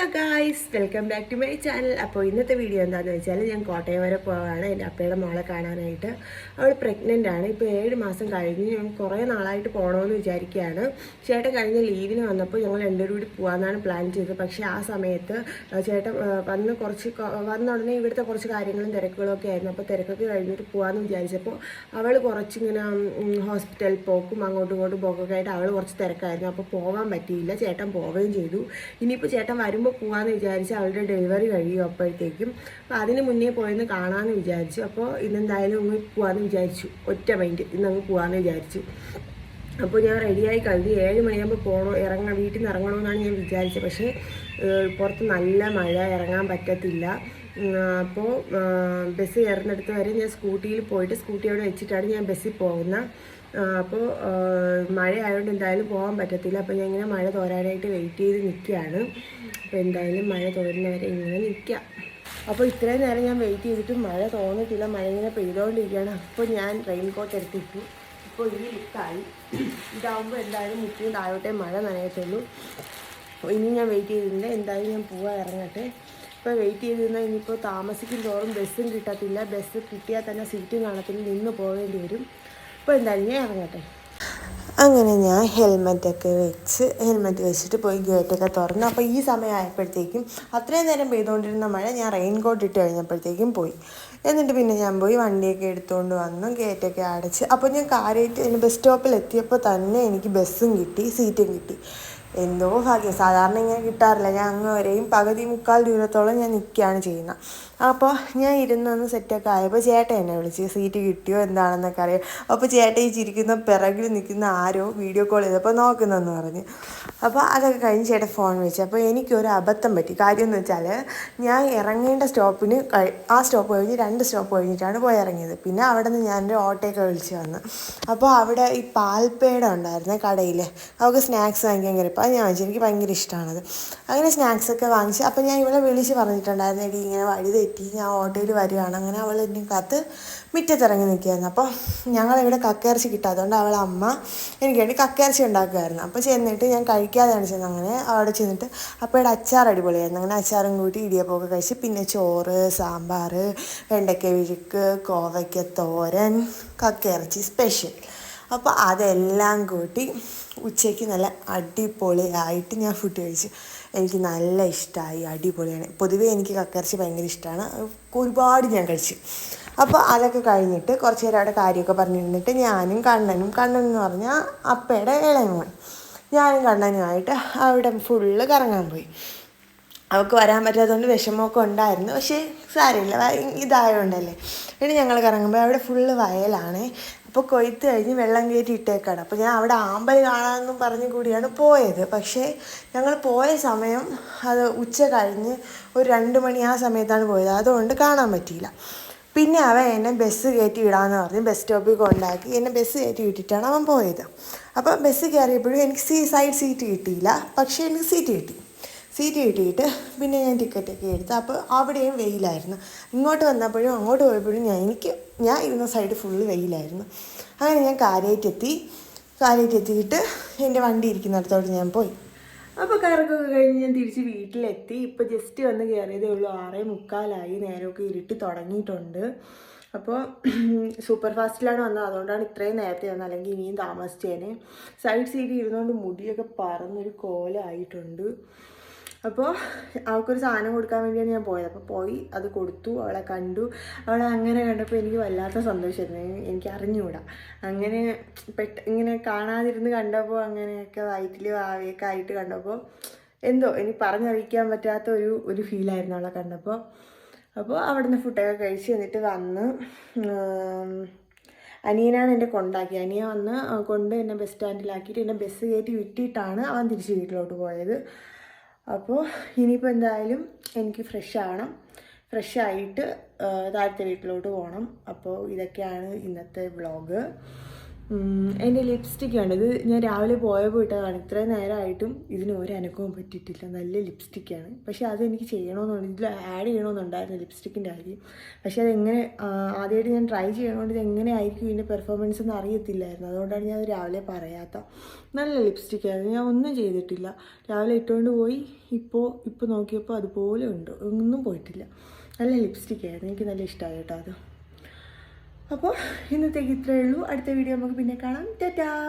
Hello guys welcome back to my channel അപ്പോൾ ഇന്നത്തെ video എന്താണെന്ന് വെച്ചാൽ ഞാൻ കോട്ടയം വരെ പോവാണ്. എന്റെ അപ്പയുടെ മോളെ കാണാനായിട്ട്. അവൾ പ്രഗ്നന്റ് ആണ്. ഇപ്പോൾ ഏഴ് മാസം കഴിഞ്ഞ് ഞാൻ കുറേ നാളായിട്ട് പോകണമെന്ന് വിചാരിക്കുകയാണ്. ചേട്ടൻ കഴിഞ്ഞ ലീവിന് വന്നപ്പോൾ ഞങ്ങൾ രണ്ടുപേരും കൂടി പോകാമെന്നാണ് പ്ലാൻ ചെയ്തത്. പക്ഷേ ആ സമയത്ത് ചേട്ടൻ വന്ന് കുറച്ച് വന്ന ഉടനെ ഇവിടുത്തെ കുറച്ച് കാര്യങ്ങളും തിരക്കുകളും ഒക്കെ ആയിരുന്നു. അപ്പോൾ തിരക്കൊക്കെ കഴിഞ്ഞിട്ട് പോകാമെന്ന് വിചാരിച്ചപ്പോൾ അവൾ കുറച്ചിങ്ങനെ ഹോസ്പിറ്റൽ പോക്കും അങ്ങോട്ടും ഇങ്ങോട്ടും പോക്കൊക്കെ ആയിട്ട് അവൾ കുറച്ച് തിരക്കായിരുന്നു. അപ്പോൾ പോകാൻ പറ്റിയില്ല. ചേട്ടൻ പോവുകയും ചെയ്തു. ഇനിയിപ്പോൾ ചേട്ടൻ വരുമ്പോൾ പോകാമെന്ന് വിചാരിച്ച് അവളുടെ ഡെലിവറി കഴിയും അപ്പോഴത്തേക്കും. അപ്പോൾ അതിന് മുന്നേ പോയെന്ന് കാണാമെന്ന് വിചാരിച്ചു. അപ്പോൾ ഇന്നെന്തായാലും ഒന്ന് പോകാമെന്ന് വിചാരിച്ചു. ഒറ്റ മൈൻഡ് ഇന്നങ്ങ് പോകാമെന്ന് വിചാരിച്ചു. അപ്പോൾ ഞാൻ റെഡിയായി കഴിഞ്ഞ് ഏഴ് മണിയാകുമ്പോൾ പോകണോ ഇറങ്ങാം വീട്ടിൽ നിന്ന് ഇറങ്ങണമെന്നാണ് ഞാൻ വിചാരിച്ചത്. പക്ഷേ പുറത്ത് നല്ല മഴ ഇറങ്ങാൻ പറ്റത്തില്ല. അപ്പോൾ ബസ് കയറുന്നിടത്ത് വരെ ഞാൻ സ്കൂട്ടിയിൽ പോയിട്ട് സ്കൂട്ടി അവിടെ വെച്ചിട്ടാണ് ഞാൻ ബസ്സിൽ പോകുന്നത് അപ്പോൾ മഴ ആയതുകൊണ്ട് എന്തായാലും പോകാൻ പറ്റത്തില്ല. അപ്പോൾ ഞാൻ ഇങ്ങനെ മഴ തോരാനായിട്ട് വെയിറ്റ് ചെയ്ത് നിൽക്കുകയാണ് അപ്പോൾ എന്തായാലും മഴ തോരുന്നവരെ ഇങ്ങനെ നിൽക്കുക അപ്പോൾ ഇത്രയും നേരം ഞാൻ വെയിറ്റ് ചെയ്തിട്ട് മഴ തോന്നിട്ടില്ല മഴ ഇങ്ങനെ പെയ്തുകൊണ്ടിരിക്കുകയാണ് അപ്പോൾ ഞാൻ റെയിൻ കോട്ട് എടുത്തിട്ടു ഇപ്പോൾ ഈ ലുക്കായി ഇതാവുമ്പോൾ എന്തായാലും മുറ്റിയും താഴോട്ടെ മഴ നനയത്തുള്ളൂ. ഇനി ഞാൻ വെയിറ്റ് ചെയ്തിട്ടുണ്ട്. എന്തായാലും ഞാൻ പോവാൻ ഇറങ്ങട്ടെ. ഇപ്പോൾ വെയിറ്റ് ചെയ്തിരുന്നാൽ ഇനിയിപ്പോൾ താമസിക്കും തോറും ബസ്സും കിട്ടത്തില്ല. ബസ് കിട്ടിയാൽ തന്നെ സീറ്റും കാണത്തില്ല. നിന്ന് പോകേണ്ടി വരും. അപ്പോൾ എന്തായാലും ഞാൻ ഇറങ്ങട്ടെ. അങ്ങനെ ഞാൻ ഹെൽമെറ്റൊക്കെ വെച്ച് ഹെൽമെറ്റ് വെച്ചിട്ട് പോയി ഗേറ്റൊക്കെ തുറന്നു. അപ്പോൾ ഈ സമയമായപ്പോഴത്തേക്കും അത്രയും നേരം പെയ്തുകൊണ്ടിരുന്ന മഴ ഞാൻ റെയിൻ കോട്ട് ഇട്ട് കഴിഞ്ഞപ്പോഴത്തേക്കും പോയി. എന്നിട്ട് പിന്നെ ഞാൻ പോയി വണ്ടിയൊക്കെ എടുത്തുകൊണ്ട് വന്നു ഗേറ്റൊക്കെ അടച്ച്. അപ്പോൾ ഞാൻ കാര്യമായിട്ട് ബസ് സ്റ്റോപ്പിൽ എത്തിയപ്പോൾ തന്നെ എനിക്ക് ബസ്സും കിട്ടി സീറ്റും കിട്ടി. എന്തോ ഭാഗ്യം. സാധാരണ ഇങ്ങനെ കിട്ടാറില്ല. ഞാൻ അങ്ങ് വരെയും പകുതി മുക്കാൽ ദൂരത്തോളം ഞാൻ നിൽക്കുകയാണ് ചെയ്യുന്നത്. അപ്പോൾ ഞാൻ ഇരുന്നൊന്ന് സെറ്റൊക്കെ ആയപ്പോൾ ചേട്ടൻ എന്നെ വിളിച്ച് സീറ്റ് കിട്ടിയോ? എന്താണെന്നൊക്കെ അറിയാം അപ്പോൾ ചേട്ടൻ ഈ ചിരിക്കുന്ന പിറകിൽ നിൽക്കുന്ന ആരോ വീഡിയോ കോൾ ചെയ്തപ്പോൾ നോക്കുന്നെന്ന് പറഞ്ഞ്. അപ്പോൾ അതൊക്കെ കഴിഞ്ഞ് ചേട്ടൻ ഫോൺ വിളിച്ചു. അപ്പോൾ എനിക്കൊരു അബദ്ധം പറ്റി. കാര്യം എന്ന് വെച്ചാൽ ഞാൻ ഇറങ്ങേണ്ട സ്റ്റോപ്പിന് ആ സ്റ്റോപ്പ് കഴിഞ്ഞ് രണ്ട് സ്റ്റോപ്പ് കഴിഞ്ഞിട്ടാണ് പോയി ഇറങ്ങിയത്. പിന്നെ അവിടെ നിന്ന് ഞാനൊരു ഓട്ടോയൊക്കെ വിളിച്ച് വന്ന്. അപ്പോൾ അവിടെ ഈ പാൽപ്പേട ഉണ്ടായിരുന്നു കടയിൽ അവൾക്ക് സ്നാക്സ് വാങ്ങിക്കാൻ കയറിയപ്പോൾ അത് ഞാൻ വാങ്ങിച്ചു എനിക്ക് ഭയങ്കര ഇഷ്ടമാണത് അങ്ങനെ സ്നാക്സൊക്കെ വാങ്ങിച്ച് അപ്പോൾ ഞാൻ ഇവളെ വിളിച്ച് പറഞ്ഞിട്ടുണ്ടായിരുന്നു എടി ഇങ്ങനെ വഴി തെറ്റി ഞാൻ ഓട്ടോയിൽ വരികയാണ് അങ്ങനെ അവൾ എന്നെ കത്ത് മുറ്റത്തിറങ്ങി നിൽക്കുകയായിരുന്നു. അപ്പോൾ ഞങ്ങളിവിടെ കക്കയിറച്ചി കിട്ടാത്തതുകൊണ്ട് അവളെ അമ്മ എനിക്ക് വേണ്ടി കക്കയിറച്ചി ഉണ്ടാക്കുമായിരുന്നു അപ്പോൾ ചെന്നിട്ട് ഞാൻ കഴിക്കാതെയാണ് ചെന്ന് അങ്ങനെ അവിടെ ചെന്നിട്ട് അപ്പോഴുടെ അച്ചാർ അടിപൊളിയായിരുന്നു. അങ്ങനെ അച്ചാറും കൂട്ടി ഇടിയപ്പമൊക്കെ കഴിച്ച് പിന്നെ ചോറ് സാമ്പാർ വെണ്ടയ്ക്ക വിഴുക്ക് കോവയ്ക്ക തോരൻ കക്കയിറച്ചി സ്പെഷ്യൽ അപ്പോൾ അതെല്ലാം കൂട്ടി ഉച്ചയ്ക്ക് നല്ല അടിപൊളിയായിട്ട് ഞാൻ ഫുഡ് കഴിച്ചു. എനിക്ക് നല്ല ഇഷ്ടമായി അടിപൊളിയാണ്. പൊതുവേ എനിക്ക് കക്കയിറച്ചി ഭയങ്കര ഇഷ്ടമാണ് ഒരുപാട് ഞാൻ കഴിച്ചു. അപ്പോൾ അതൊക്കെ കഴിഞ്ഞിട്ട് കുറച്ച് നേരം അവിടെ കാര്യമൊക്കെ പറഞ്ഞിരുന്നിട്ട് ഞാനും കണ്ണനും കണ്ണൻ എന്ന് പറഞ്ഞാൽ അപ്പയുടെ ഇളയമോൻ ഞാനും കണ്ണനുമായിട്ട് അവിടെ ഫുള്ള് കറങ്ങാൻ പോയി. അവൾക്ക് വരാൻ പറ്റാത്തതുകൊണ്ട് വിഷമമൊക്കെ ഉണ്ടായിരുന്നു. പക്ഷേ സാരമില്ല ഇതായതുകൊണ്ടല്ലേ പിന്നെ ഞങ്ങൾ കറങ്ങുമ്പോൾ അവിടെ ഫുള്ള് വയലാണ്. അപ്പോൾ കൊയ്ത്ത് കഴിഞ്ഞ് വെള്ളം കയറ്റി ഇട്ടേക്കാണ്. അപ്പോൾ ഞാൻ അവിടെ ആമ്പൽ കാണാമെന്നും പറഞ്ഞു കൂടിയാണ് പോയത്. പക്ഷേ ഞങ്ങൾ പോയ സമയം അത് ഉച്ച കഴിഞ്ഞ് ഒരു രണ്ട് മണി ആ സമയത്താണ് പോയത്. അതുകൊണ്ട് കാണാൻ പറ്റിയില്ല. പിന്നെ അവൻ എന്നെ ബസ് കയറ്റി വിടാമെന്ന് പറഞ്ഞ് ബസ് സ്റ്റോപ്പിൽ കൊണ്ടാക്കി എന്നെ ബസ് കയറ്റി വിട്ടിട്ടാണ് അവൻ പോയത്. അപ്പോൾ ബസ് കയറിയപ്പോഴും എനിക്ക് സീ സൈഡ് സീറ്റ് കിട്ടിയില്ല. പക്ഷേ എനിക്ക് സീറ്റ് കിട്ടി. സീറ്റ് കിട്ടിയിട്ട് പിന്നെ ഞാൻ ടിക്കറ്റൊക്കെ എടുത്ത് അപ്പോൾ അവിടെയും വെയിലായിരുന്നു. ഇങ്ങോട്ട് വന്നപ്പോഴും അങ്ങോട്ട് പോയപ്പോഴും ഞാൻ എനിക്ക് ഞാൻ ഇരുന്ന സൈഡ് ഫുള്ള് വെയിലായിരുന്നു. അങ്ങനെ ഞാൻ കാര്യമായിട്ടെത്തി കാര്യമായിട്ടെത്തിയിട്ട് എന്റെ വണ്ടി ഇരിക്കുന്നിടത്തോട്ട് ഞാൻ പോയി. അപ്പോൾ കറക്കൊക്കെ കഴിഞ്ഞ് ഞാൻ തിരിച്ച് വീട്ടിലെത്തി. ഇപ്പോൾ ജസ്റ്റ് വന്ന് കയറിയതേ ഉള്ളൂ. ആറേ മുക്കാലായി. നേരമൊക്കെ ഇരുട്ടി തുടങ്ങിയിട്ടുണ്ട്. അപ്പോൾ സൂപ്പർ ഫാസ്റ്റിലാണ് വന്നത്. അതുകൊണ്ടാണ് ഇത്രയും നേരത്തെ വന്നത്. അല്ലെങ്കിൽ ഇനിയും താമസിച്ചേനെ. സൈഡ് സീറ്റ് ഇരുന്നുകൊണ്ട് മുടിയൊക്കെ പറന്നൊരു കോലമായിട്ടുണ്ട് അപ്പോൾ അവൾക്കൊരു സാധനം കൊടുക്കാൻ വേണ്ടിയാണ് ഞാൻ പോയത്. അപ്പോൾ പോയി അത് കൊടുത്തു അവളെ കണ്ടു. അവളെ അങ്ങനെ കണ്ടപ്പോൾ എനിക്ക് വല്ലാത്ത സന്തോഷമായിരുന്നു എനിക്ക് അറിഞ്ഞുകൂടാ. അങ്ങനെ പെട്ട ഇങ്ങനെ കാണാതിരുന്ന് കണ്ടപ്പോൾ അങ്ങനെയൊക്കെ വയറ്റിൽ വാവയൊക്കെ ആയിട്ട് കണ്ടപ്പോൾ എന്തോ എനിക്ക് പറഞ്ഞറിയിക്കാൻ പറ്റാത്ത ഒരു ഒരു ഫീലായിരുന്നു അവളെ കണ്ടപ്പോൾ അപ്പോൾ അവിടുന്ന് ഫുഡൊക്കെ കഴിച്ച് എന്നിട്ട് വന്ന് അനിയനാണ് എന്നെ കൊണ്ടാക്കി അനിയൻ വന്ന് കൊണ്ട് എന്നെ ബസ് സ്റ്റാൻഡിലാക്കിയിട്ട് എന്നെ ബസ് കയറ്റി വിട്ടിട്ടാണ് അവൻ തിരിച്ച് വീട്ടിലോട്ട് പോയത്. അപ്പോൾ ഇനിയിപ്പോൾ എന്തായാലും എനിക്ക് ഫ്രഷ് ആവണം. ഫ്രഷ് ആയിട്ട് താഴത്തെ വീട്ടിലോട്ട് പോകണം അപ്പോൾ ഇതൊക്കെയാണ് ഇന്നത്തെ വ്ളോഗ് എന്റെ ലിപ്സ്റ്റിക്കാണ് ഇത് ഞാൻ രാവിലെ പോയപ്പോൾ ഇട്ടതാണ്. ഇത്ര നേരമായിട്ടും ഇതിന് ഒരു അനക്കവും പറ്റിയിട്ടില്ല. നല്ല ലിപ്സ്റ്റിക്കാണ് പക്ഷേ അതെനിക്ക് ചെയ്യണമെന്നുണ്ട് ഇതിൽ ആഡ് ചെയ്യണമെന്നുണ്ടായിരുന്നു ലിപ്സ്റ്റിക്കിന്റെ കാര്യം. പക്ഷേ അതെങ്ങനെ ആദ്യമായിട്ട് ഞാൻ ട്രൈ ചെയ്യണോണ്ട് ഇത് എങ്ങനെ ആയിരിക്കും ഇതിന്റെ പെർഫോമൻസ് എന്ന് അറിയത്തില്ലായിരുന്നു. അതുകൊണ്ടാണ് ഞാൻ രാവിലെ പറയാത്ത. നല്ല ലിപ്സ്റ്റിക്കായിരുന്നു ഞാൻ ഒന്നും ചെയ്തിട്ടില്ല. രാവിലെ ഇട്ടുകൊണ്ട് പോയി. ഇപ്പോൾ ഇപ്പോൾ നോക്കിയപ്പോൾ അതുപോലെ ഉണ്ട്. ഒന്നും പോയിട്ടില്ല. നല്ല ലിപ്സ്റ്റിക്കായിരുന്നു എനിക്ക് നല്ല ഇഷ്ടമായി കേട്ടോ അത്. അപ്പോൾ ഇന്നത്തേക്ക് ഇത്രയേ ഉള്ളൂ. അടുത്ത വീഡിയോ നമുക്ക് പിന്നെ കാണാം. ടാറ്റാ!